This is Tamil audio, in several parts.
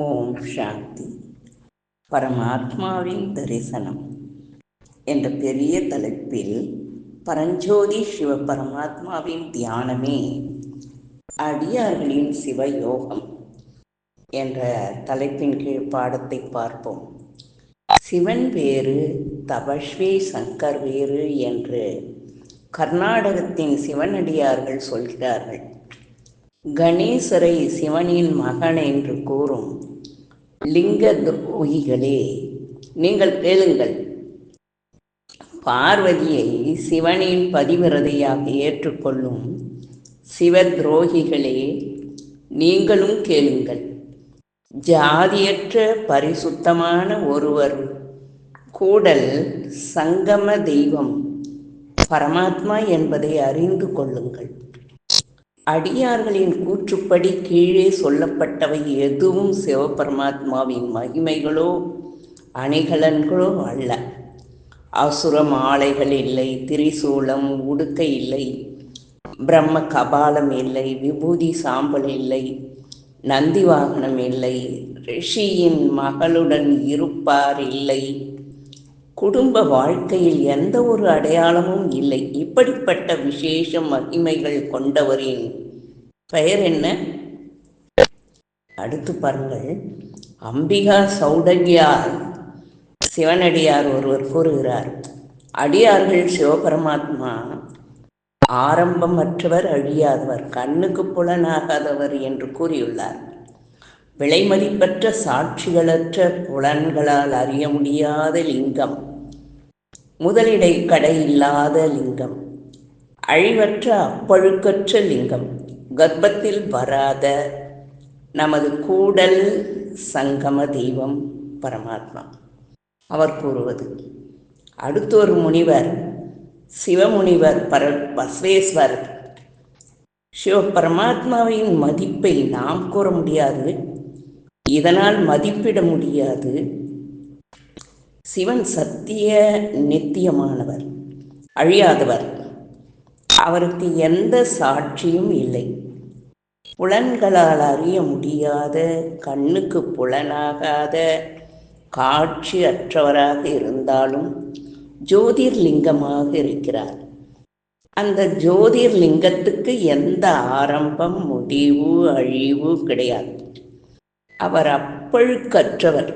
ஓம் சாந்தி. பரமாத்மாவின் தரிசனம். என்ற பெரிய தலைப்பில் பரஞ்சோதி சிவ பரமாத்மாவின் தியானமே அடியார்களின் சிவ யோகம் என்ற தலைப்பின் கீழ் பாடத்தை பார்ப்போம். சிவன் வேறு தபஸ்வி சங்கர் வேறு என்று கர்நாடகத்தின் சிவனடியார்கள் சொல்கிறார்கள். கணேசரை சிவனின் மகன் என்று கூறும் லிங்க துரோகிகளே நீங்கள் கேளுங்கள். பார்வதியை சிவனின் பதிவிரதையாக ஏற்றுக்கொள்ளும் சிவ துரோகிகளே நீங்களும் கேளுங்கள். ஜாதியற்ற பரிசுத்தமான ஒருவர் கூடல் சங்கம தெய்வம் பரமாத்மா என்பதை அறிந்து கொள்ளுங்கள். அடியார்களின் கூற்றுப்படி கீழே சொல்லப்பட்டவை எதுவும் சிவபரமாத்மாவின் மகிமைகளோ அணிகலன்களோ அல்ல. அசுர மாலைகள் இல்லை திரிசூலம் உடுக்கை இல்லை பிரம்ம கபாலம் இல்லை விபூதி சாம்பல் இல்லை நந்தி வாகனம் இல்லை ரிஷியின் மகளுடன் இருப்பார் இல்லை. குடும்ப வாழ்க்கையில் எந்த ஒரு அடையாளமும் இல்லை. இப்படிப்பட்ட விசேஷ மகிமைகள் கொண்டவரின் பெயர் என்ன? அடுத்து பாருங்கள். அம்பிகா சௌடங்கியார். சிவனடியார் ஒருவர் கூறுகிறார் அடியார்கள் சிவபரமாத்மா ஆரம்பமற்றவர் அழியாதவர் கண்ணுக்கு புலனாகாதவர் என்று கூறியுள்ளார். விலைமதிப்பற்ற சாட்சிகளற்ற புலன்களால் அறிய முடியாத லிங்கம். முதலிடை கடை இல்லாத லிங்கம். அழிவற்ற அப்பழுக்கற்ற லிங்கம். கர்ப்பத்தில் வராத நமது கூடல் சங்கம தெய்வம் பரமாத்மா. அவர் கூறுவது அடுத்தொரு முனிவர் சிவமுனிவர் பர பஸ்வேஸ்வரர் சிவ பரமாத்மாவின் மதிப்பை நாம் கூற முடியாது. இதனால் மதிப்பிட முடியாது. சிவன் சத்திய நித்தியமானவர் அழியாதவர். அவருக்கு எந்த சாட்சியும் இல்லை. புலன்களால் அறிய முடியாத கண்ணுக்கு புலனாகாத காட்சி அற்றவராக இருந்தாலும் ஜோதிர்லிங்கமாக இருக்கிறார். அந்த ஜோதிர்லிங்கத்துக்கு எந்த ஆரம்பம் முடிவு அழிவு கிடையாது. அவர் அப்பழுக்கற்றவர்.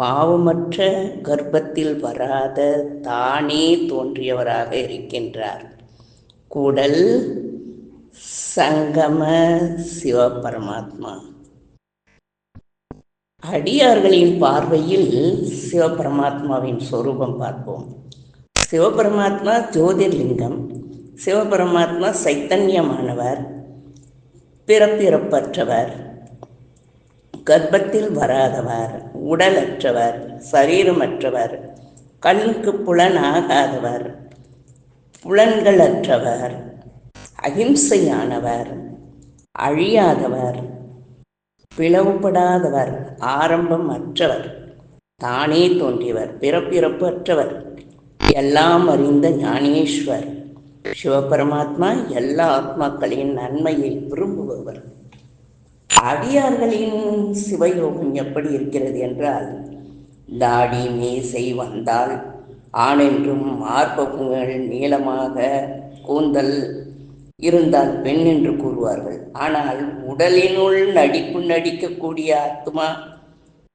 பாவமற்ற கர்ப்பத்தில் வராத தானே தோன்றியவராக இருக்கின்றார். கூடல் சங்கம சிவபரமாத்மா. அடியார்களின் பார்வையில் சிவபரமாத்மாவின் சொரூபம் பார்ப்போம். சிவபரமாத்மா ஜோதிர்லிங்கம் சிவபரமாத்மா சைத்தன்யமானவர் பிறப்பிறப்பற்றவர் கர்ப்பத்தில் வராதவர் உடலற்றவர் சரீரமற்றவர் கண்ணுக்கு புலனாகாதவர் புலன்களற்றவர் அகிம்சையானவர் அழியாதவர் பிளவுபடாதவர் ஆரம்பம் அற்றவர் தானே தோன்றியவர் பிறப்பிறப்பு அற்றவர் எல்லாம் அறிந்த ஞானேஸ்வர். சிவபரமாத்மா எல்லா ஆத்மாக்களின் நன்மையை விரும்புபவர். அடியார்களின் சிவயோகம் எப்படி இருக்கிறது என்றால் தாடி மீசை வந்தால் ஆணென்றும் மார்பகங்கள் நீளமாக கூந்தல் இருந்தால் பெண் என்று கூறுவார்கள். ஆனால் உடலினுள் நடிப்பு நடிக்கக்கூடிய ஆத்மா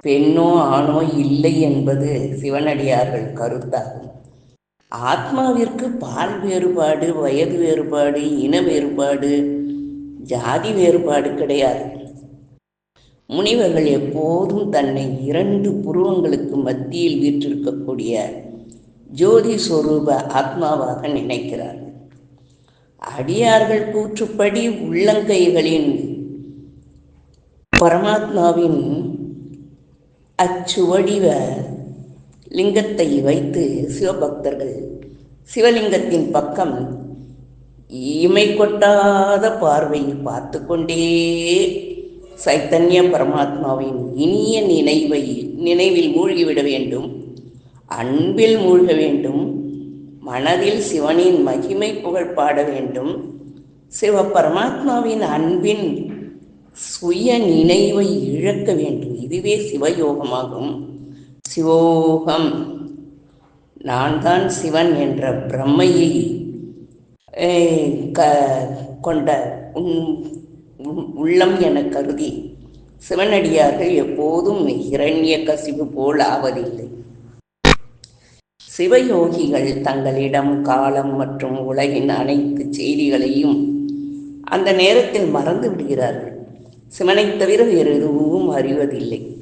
பெண்ணோ ஆணோ இல்லை என்பது சிவனடியார்கள் கருத்தாகும். ஆத்மாவிற்கு பால் வேறுபாடு வயது வேறுபாடு இன வேறுபாடு ஜாதி வேறுபாடு கிடையாது. முனிவர்கள் எப்போதும் தன்னை இரண்டு புருவங்களுக்கு மத்தியில் வீற்றிருக்கக்கூடிய ஜோதி சொரூப ஆத்மாவாக நினைக்கிறார்கள். அடியார்கள் கூற்றுப்படி உள்ளங்கைகளின் பரமாத்மாவின் அச்சுவடிவ லிங்கத்தை வைத்து சிவபக்தர்கள் சிவலிங்கத்தின் பக்கம் இமை கொட்டாத பார்வையில் பார்த்து கொண்டே சைத்தன்ய பரமாத்மாவின் இனிய நினைவை நினைவில் மூழ்கிவிட வேண்டும். அன்பில் மூழ்க வேண்டும். மனதில் சிவனின் மகிமை புகழ் பாட வேண்டும். சிவ பரமாத்மாவின் அன்பின் சுய நினைவை இழக்க வேண்டும். இதுவே சிவயோகமாகும். சிவோகம். நான் தான் சிவன் என்ற பிரம்மையை க கொண்ட உன் உள்ளம் என கருதி சிவனடியார்கள் எப்போதும் இரண்ய கசிவு போல் ஆவதில்லை. சிவயோகிகள் தங்களிடம் காலம் மற்றும் உலகின் அனைத்து செய்திகளையும் அந்த நேரத்தில் மறந்து விடுகிறார்கள். சிவனைத் தவிர வேறு எதுவும் அறிவதில்லை.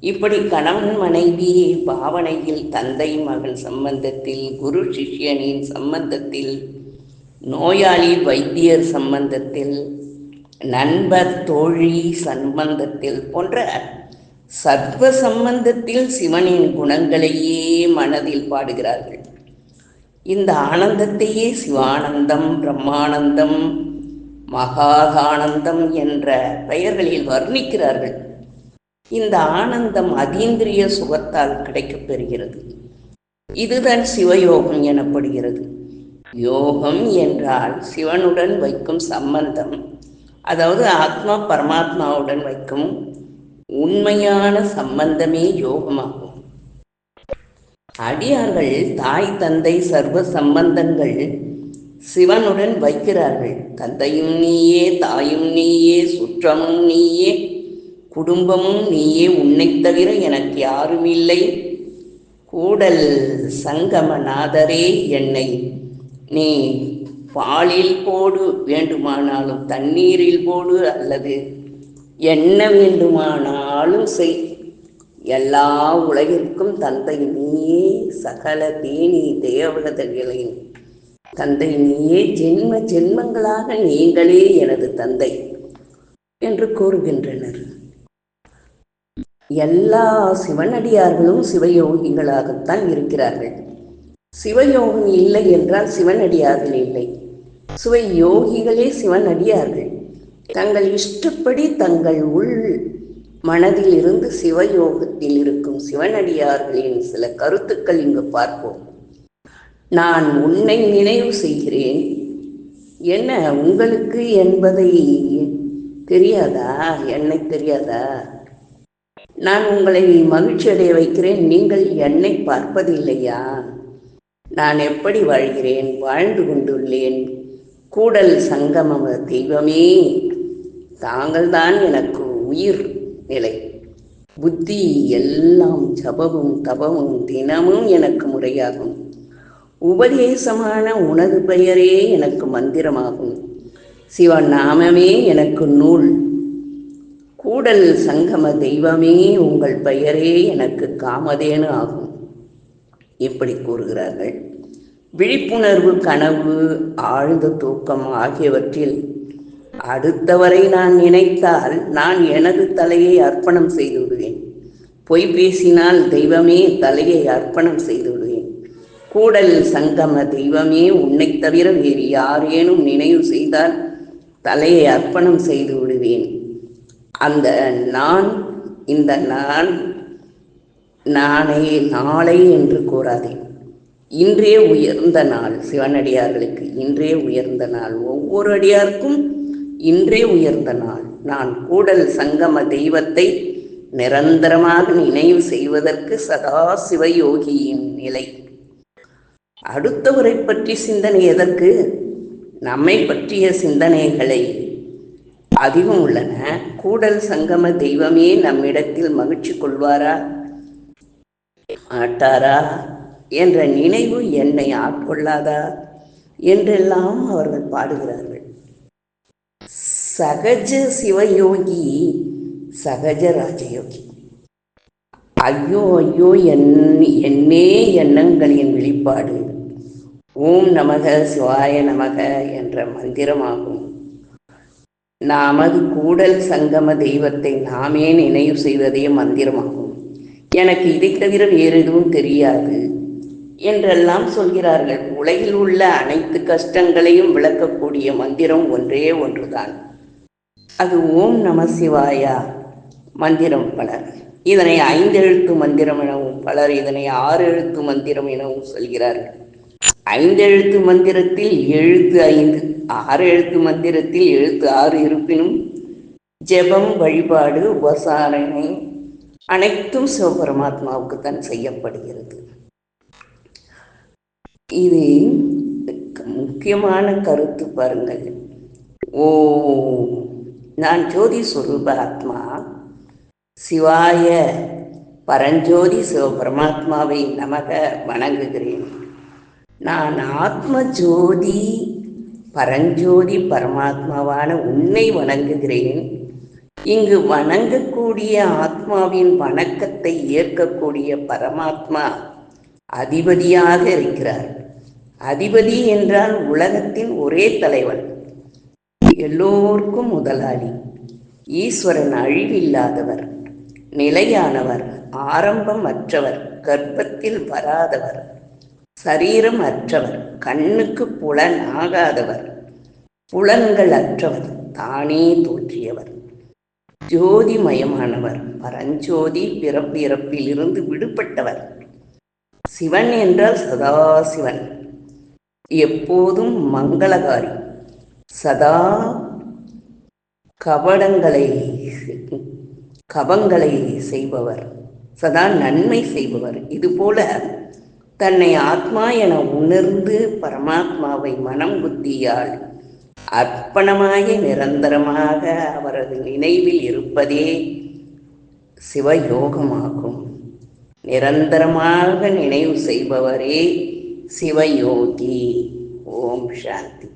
இப்படி கணவன் மனைவி பாவனையில் தந்தை மகன் சம்பந்தத்தில் குரு சிஷ்யனின் சம்பந்தத்தில் நோயாளி வைத்தியர் சம்பந்தத்தில் நண்பர் தோழி சம்பந்தத்தில் போன்ற சர்வ சம்பந்தத்தில் சிவனின் குணங்களையே மனதில் பாடுகிறார்கள். இந்த ஆனந்தத்தையே சிவானந்தம் பிரம்மானந்தம் மகாதானந்தம் என்ற பெயர்களில் வர்ணிக்கிறார்கள். இந்த ஆனந்தம் அதீந்திரிய சுகத்தால் கிடைக்கப் பெறுகிறது. இதுதான் சிவயோகம் எனப்படுகிறது. யோகம் என்றால் சிவனுடன் வைக்கும் சம்பந்தம். அதாவது ஆத்மா பரமாத்மாவுடன் வைக்கும் உண்மையான சம்பந்தமே யோகமாகும். அடியார்கள் தாய் தந்தை சர்வ சம்பந்தங்கள் சிவனுடன் வைக்கிறார்கள். தந்தையும் நீயே தாயும் நீயே சுற்றமும் நீயே குடும்பமும் நீயே உன்னை தவிர எனக்கு யாரும் இல்லை. கூடல் சங்கமநாதரே என்னை நீ பாலில் போடு வேண்டுமானாலும் தண்ணீரில் போடு அல்லது என்ன வேண்டுமானாலும் செய். எல்லா உலகிற்கும் தந்தை நீயே சகல தேனி தேவதைகளின் தந்தை நீயே ஜென்ம ஜென்மங்களாக நீங்களே எனது தந்தை என்று கூறுகின்றனர். எல்லா சிவனடியார்களும் சிவயோகிகளாகத்தான் இருக்கிறார்கள். சிவயோகம் இல்லை என்றால் சிவனடியார்கள் இல்லை. சிவயோகிகளே சிவனடியார்கள் தங்கள் இஷ்டப்படி தங்கள் உள் மனதில் இருந்து சிவயோகத்தில் இருக்கும் சிவனடியார்களின் சில கருத்துக்கள் இங்கு பார்ப்போம். நான் உன்னை நினைவு செய்கிறேன். என்ன உங்களுக்கு என்பதை தெரியாதா? என்னை தெரியாதா? நான் உங்களை மகிழ்ச்சி அடைய வைக்கிறேன். நீங்கள் என்னை பார்ப்பதில்லையா? நான் எப்படி வாழ்கிறேன்? வாழ்ந்து கொண்டுள்ளேன். கூடல் சங்கம தெய்வமே தாங்கள்தான் எனக்கு உயிர் நிலை. புத்தி எல்லாம் ஜபமும் தபமும் தினமும் எனக்கு முறையாகும். உபதேசமான உனது பெயரே எனக்கு மந்திரமாகும். சிவநாமமே எனக்கு நூல். கூடல் சங்கம தெய்வமே உங்கள் பெயரே எனக்கு காமதேனு ஆகும். இப்படி கூறுகிறார்கள். விழிப்புணர்வு கனவு ஆழ்ந்த தூக்கம் ஆகியவற்றில் அடுத்தவரை நான் நினைத்தால் நான் எனது தலையை அர்ப்பணம் செய்து விடுவேன் பொய் பேசினால் தெய்வமே தலையை அர்ப்பணம் செய்து விடுவேன் கூடல் சங்கம தெய்வமே உன்னை தவிர வேறு யாரேனும் நினைவு செய்தால் தலையை அர்ப்பணம் செய்து விடுவேன் அந்த நான் இந்த நான் நானே நாளை என்று கூறாதே. இன்றே உயர்ந்த நாள். சிவனடியார்களுக்கு இன்றே உயர்ந்த நாள். ஒவ்வொரு அடியாருக்கும் இன்றே உயர்ந்த நாள். நான் கூடல் சங்கம தெய்வத்தை நிரந்தரமாக நினைவு செய்வதற்கு சதா சிவயோகியின் நிலை. அடுத்தவரை பற்றி சிந்தனை எதற்கு? நம்மை பற்றிய சிந்தனைகளை அதிகம் உள்ளன. கூடல் சங்கம தெய்வமே நம்மிடத்தில் மகிழ்ச்சி கொள்வாரா? மாட்டாரா என்ற நினைவு என்னை ஆட்கொள்ளாதா என்றெல்லாம் அவர்கள் பாடுகிறார்கள். சகஜ சிவயோகி சகஜ ராஜயோகி. ஐயோ ஐயோ என் என்னே எண்ணங்களின் வெளிப்பாடு. ஓம் நமக சிவாய நமக என்ற மந்திரமாகும். நமது கூடல் சங்கம தெய்வத்தை நாமே நினைவு செய்வதே மந்திரமாகும். எனக்கு இதை தவிர வேறு எதுவும் தெரியாது என்றெல்லாம் சொல்கிறார்கள். உலகில் உள்ள அனைத்து கஷ்டங்களையும் விளக்கக்கூடிய மந்திரம் ஒன்றே ஒன்றுதான். அது ஓம் நம சிவாயா மந்திரம் பலர். இதனை ஐந்தெழுத்து மந்திரம் எனவும் பலர் இதனை ஆறு எழுத்து மந்திரம் எனவும் சொல்கிறார்கள். ஐந்தெழுத்து மந்திரத்தில் எழுத்து ஐந்து ஆறு எழுத்து மந்திரத்தில் எழுத்து ஆறு இருப்பினும் ஜெபம் வழிபாடு உபசாரணை அனைத்தும் சிவபரமாத்மாவுக்கு தான் செய்யப்படுகிறது. இது முக்கியமான கருத்து பாருங்கள். ஓ நான் ஜோதி சொரூப ஆத்மா. சிவாய பரஞ்சோதி சிவபரமாத்மாவை நமக வணங்குகிறேன். நான் ஆத்ம ஜோதி பரஞ்சோதி பரமாத்மாவான உன்னை வணங்குகிறேன். இங்கு வணங்கக்கூடிய ஆத்மாவின் வணக்கத்தை ஏற்கக்கூடிய பரமாத்மா அதிபதியாக இருக்கிறார். அதிபதி என்றால் உலகத்தின் ஒரே தலைவன். எல்லோருக்கும் முதலாளி. ஈஸ்வரன் அழிவில்லாதவர். நிலையானவர். ஆரம்பம் அற்றவர் கர்ப்பத்தில் வராதவர். சரீரம் அற்றவர். கண்ணுக்கு புலன் ஆகாதவர் புலன்கள் அற்றவர். தானே தோற்றியவர். ஜோதிமயமானவர் பரஞ்சோதி பிறப்பிறப்பிலிருந்து விடுபட்டவர். சிவன் என்றால் சதா சிவன் எப்போதும் மங்களகாரி. சதா கபடங்களை கபங்களை செய்பவர். சதா நன்மை செய்பவர். இதுபோல தன்னை ஆத்மா என உணர்ந்து பரமாத்மாவை மனம் புத்தியால் அர்ப்பணமாய நிரந்தரமாக அவரது நினைவில் இருப்பதே சிவயோகமாகும். நிரந்தரமாக நினைவு செய்பவரே சிவயோகி. ஓம் சாந்தி.